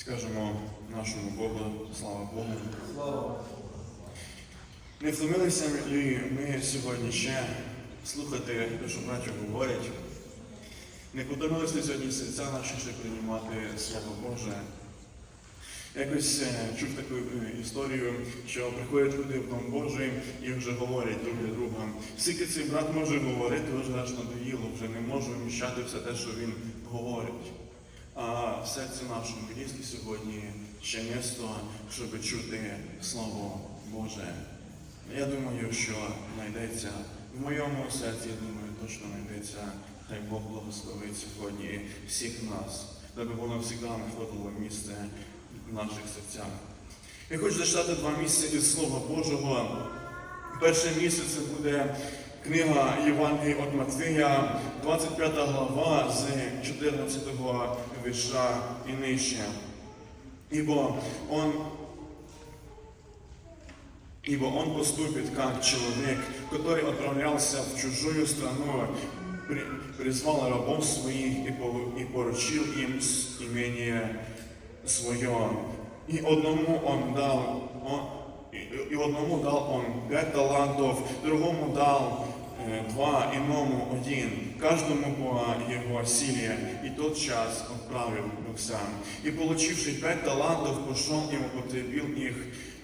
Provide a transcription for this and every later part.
Скажемо нашому Богу, слава Богу. Слава. Не втомилися ли ми сьогодні ще слухати те, що братю говорять? Не потомилися сьогодні серця наші ще приймати Слово Боже? Якось е, чув таку е, історію, що приходять люди в Дом Божий і вже говорять друг для друга. Скільки цей брат може говорити, вже аж надоїло, вже не може вміщати все те, що він говорить. А в серці нашому є сьогодні ще місто, щоб чути Слово Боже. Я думаю, що знайдеться в моєму серці, я думаю, точно знайдеться. Хай Бог благословить сьогодні всіх нас, даби воно завжди знаходило місце в наших серцях. Я хочу зачитати два місця із Слова Божого. Перше місце це буде книга Євангелії від Матвія, 25 глава з 14 вірша і нижче. Ибо он Ибо он поступит как человек, который отправлялся в чужую страну, при- призвал рабов своих и и поручил им имение свое. И одному он дал, он- и, и одному дал он пять талантов, другому дал два, иному один, каждому по его силе, и тот час отправился. И получивший пять талантов, пошел и употребил их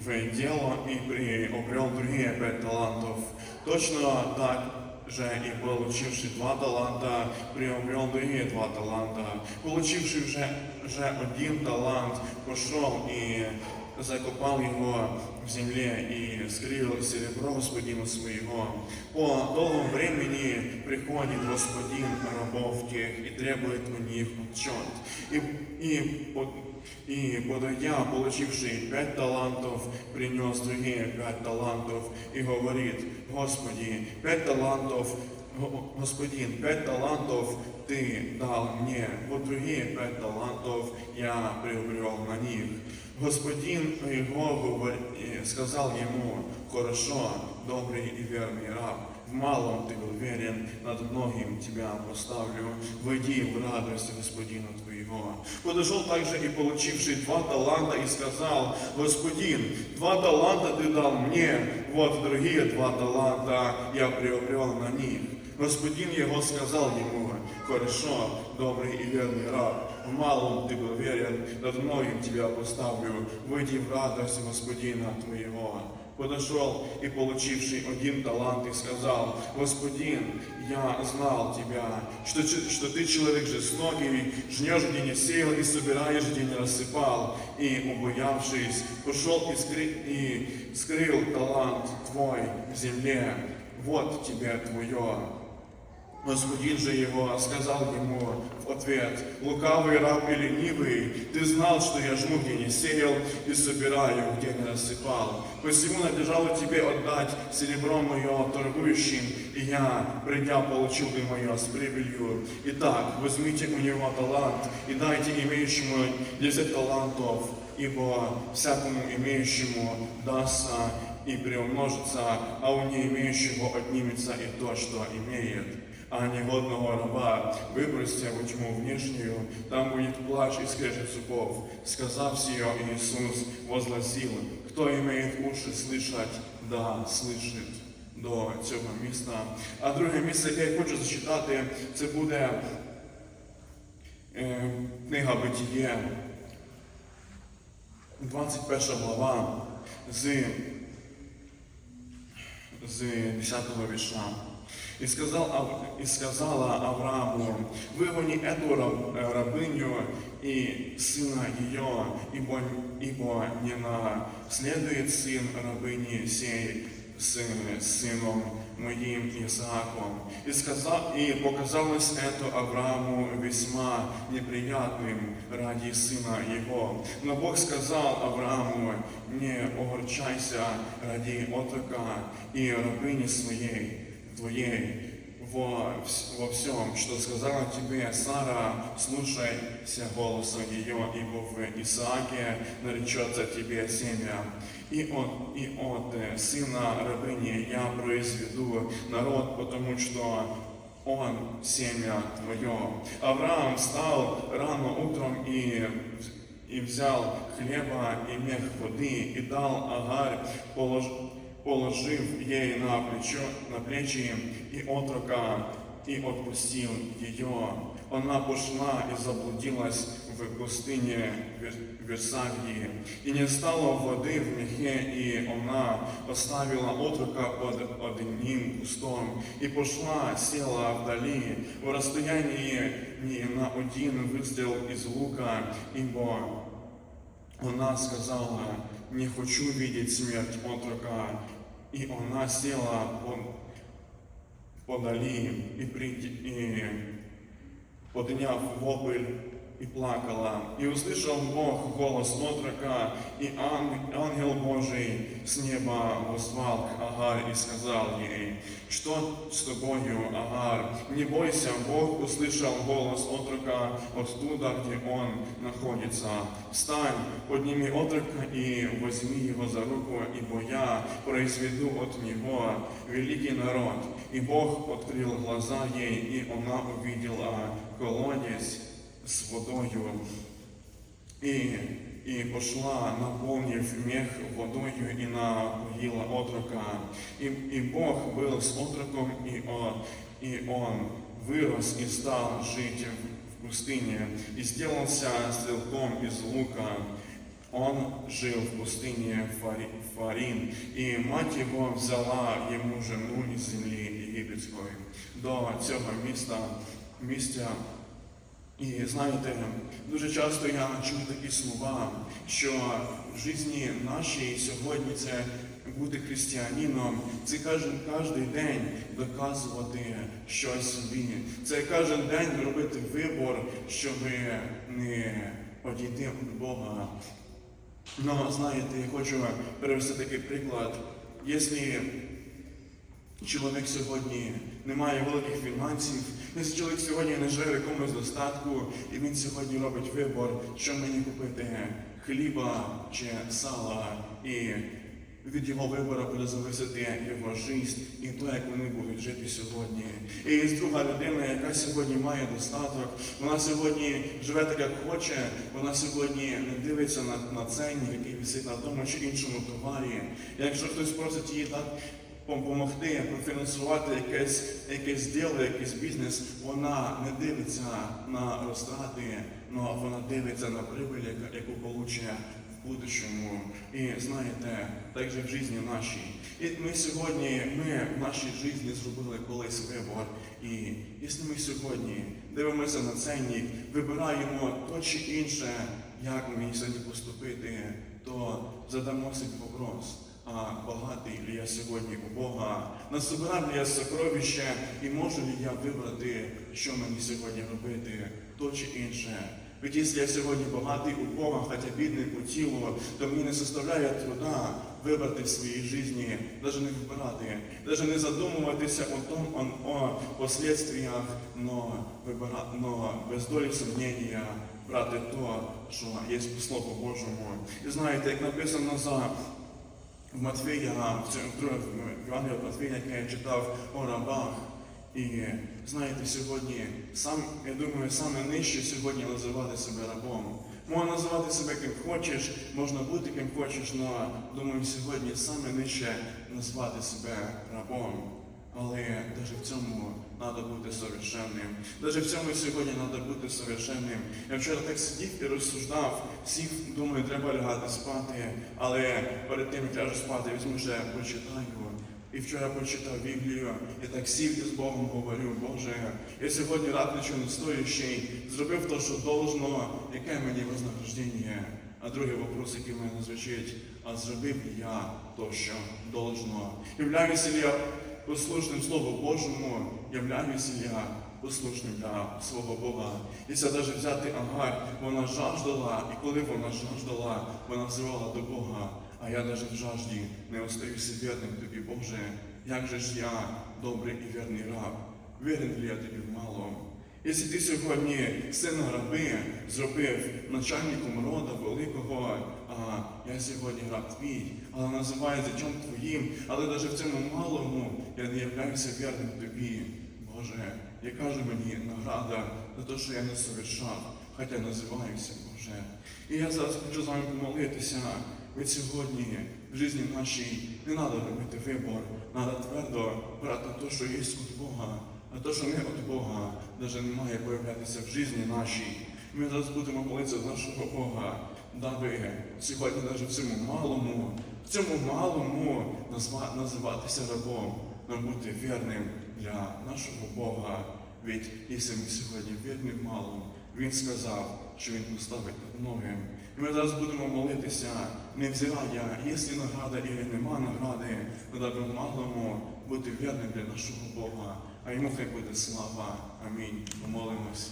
в дело и приобрел другие пять талантов. Точно так же и получивший два таланта, приобрел другие два таланта. Получивший же, же один талант, пошел и закопал его в земле и скрыл серебро господина своего. По долгом времени приходит господин рабов тех и требует у них отчет. И, и, и подойдя, получивший пять талантов, принес другие пять талантов и говорит, Господи, пять талантов, Го- Господин, пять талантов Ты дал мне, вот другие пять талантов я приобрел на них. Господин его говор- э, сказал ему, хорошо, добрый и верный раб, в малом ты был верен, над многим тебя поставлю, войди в радость Господина твоего. Подошел также и получивший два таланта и сказал, Господин, два таланта ты дал мне, вот другие два таланта я приобрел на них. Господин его сказал ему, хорошо, добрый и верный раб, в малом ты был верен, над многим тебя поставлю, выйди в радость Господина твоего. Подошел и получивший один талант и сказал, Господин, я знал тебя, что, ч- что ты человек жестокий, жнешь, где не сеял, и собираешь, где не рассыпал. И, убоявшись, пошел и, скры- и скрыл талант твой в земле. Вот тебе твое. Господин же его сказал ему в ответ, лукавый раб и ленивый, ты знал, что я жму, где не сеял, и собираю, где не рассыпал. Посему надлежало тебе отдать серебро мое торгующим, и я, придя, получил бы мое с прибылью. Итак, возьмите у него талант, и дайте имеющему десять талантов, ибо всякому имеющему дастся и приумножится, а у не имеющего отнимется и то, что имеет. А негодного раба выбросьте в тьму внешнюю, там будет плач и скрежет зубов. Сказав сие, Иисус возгласил, кто имеет уши слышать, да слышит до цього міста. А друге місце, яке я хочу зачитати, це буде е, книга Битіє, 21 глава з, з 10 вірша. І, сказал, Ав- и сказала Аврааму, выгони эту раб- э, рабыню и сына ее, ибо, ибо не наследует сын рабыни сей с сыном моим Исааком. И, сказал, и показалось это Аврааму весьма неприятным ради сына его. Но Бог сказал Аврааму, не огорчайся ради отрока и рабыни своей, твоей, во, во всем, что сказала тебе Сара, слушайся голоса ее, ибо в Исааке наречется тебе семя. И от, и от э, сына рабыни я произведу народ, потому что он семя твое. Авраам встал рано утром и и взял хлеба и мех воды, и дал Агарь, полож, положив ей на плечо, на плечи и отрока, и отпустил ее. Она пошла и заблудилась в пустыне Вер- Версавии, и не стало воды в мехе, и она оставила отрока под одним кустом, и пошла, села вдали, в расстоянии не на один выстрел из лука, ибо она сказала, не хочу видеть смерть отрока, и она села под, подали, и, и подняв вопль и плакала. И услышал Бог голос отрока, и ан- ангел Божий с неба возвал к Агар и сказал ей, что с тобою, Агар? Не бойся, Бог услышал голос отрока оттуда, где он находится. Встань, подними отрока и возьми его за руку, ибо я произведу от него великий народ. И Бог открыл глаза ей, и она увидела колодец с водою. И, и пошла, наполнив мех водою, и напоила отрока. И, и Бог был с отроком, и он, и он вырос и стал жить в пустыне, и сделался стрелком из лука. Он жил в пустыне Фари- Фарин, и мать його взяла йому жену із землі єгипетської до цього міста, місця і знаєте, дуже часто я чую такі слова, що в житті нашій сьогодні це бути християнином, це кожен, кожен день доказувати щось собі. Це кожен день робити вибор, щоб не одійти від Бога. Ну, знаєте, я хочу перевести такий приклад. Якщо чоловік сьогодні не має великих фінансів, чоловік сьогодні не живе в якомусь достатку, і він сьогодні робить вибор, що мені купити хліба чи сала, і від його вибору буде залежати його життя і те, як вони будуть жити сьогодні. І є друга людина, яка сьогодні має достаток, вона сьогодні живе так, як хоче, вона сьогодні не дивиться на, на ценник, який висить на тому чи іншому товарі. Якщо хтось просить її так допомогти профінансувати якесь, якесь діло, якийсь бізнес, вона не дивиться на розтрати, але вона дивиться на прибиль, яку получає в будущому. І знаєте, так же в житті нашій. І ми сьогодні, ми в нашій житті зробили колись вибор. І якщо ми сьогодні дивимося на ценник, вибираємо то чи інше, як мені сьогодні поступити, то задамо собі вопрос. А багатий ли я сьогодні у Бога? Насобирав ли я сокровище і можу ли я вибрати, що мені сьогодні робити, то чи інше? Ведь якщо я сьогодні багатий у Бога, хоча бідний у тіло, то мені не составляє труда вибрати в своїй житті, навіть не вибирати, навіть не задумуватися о том, о, о последствиях, но, вибира, но без долі сумнення брати то, що є по Слову Божому. І знаєте, як написано за в Матвія, цьому в Євангелії Матвія, яке я читав о рабах. І знаєте, сьогодні сам, я думаю, саме нижче сьогодні називати себе рабом. Можна називати себе ким хочеш, можна бути ким хочеш, але думаю, сьогодні саме нижче назвати себе рабом. Але навіть в цьому треба бути совершенним. Навіть в цьому сьогодні треба бути совершенним. Я вчора так сидів і розсуждав, всіх думаю, треба лягати спати, але перед тим, як ляжу спати, візьму ще почитаю. І вчора прочитав Біблію, і так сів і з Богом говорю, Боже, я сьогодні рад не стоящий, зробив те, що должно, яке мені вознаграждення. А другий вопрос, який мене звучить, а зробив я то, що должно? Являюся ли я послушним Слову Божому, являюся я послушним для свого Бога. Якщо навіть взяти Агар, вона жаждала, і коли вона жаждала, вона взивала до Бога. А я навіть в жажді не остаюся вірним тобі, Боже, як же ж я добрий і вірний раб, вірен ли я тобі в малому? Якщо ти сьогодні сина раби зробив начальником рода великого, а я сьогодні раб твій, але називаю дитям твоїм, але навіть в цьому малому я не являюся вірним тобі. Боже, яка ж мені награда за те, що я не совершав. хоча називаюся Боже. І я зараз хочу з вами помолитися. Від сьогодні в житті нашій не треба робити вибор, треба твердо брати те, що є від Бога, а те, що не від Бога, навіть не має появлятися в житті нашій. Ми зараз будемо молитися за нашого Бога, даби сьогодні навіть в цьому малому, в цьому малому називатися рабом, нам бути вірним для нашого Бога. Ведь якщо ми сьогодні вірні в малому, Він сказав, що Він поставить над многим. І ми зараз будемо молитися, не взирая, є награда і нема награди, ми в малому бути вірним для нашого Бога, а йому хай буде слава. Амінь. Помолимось.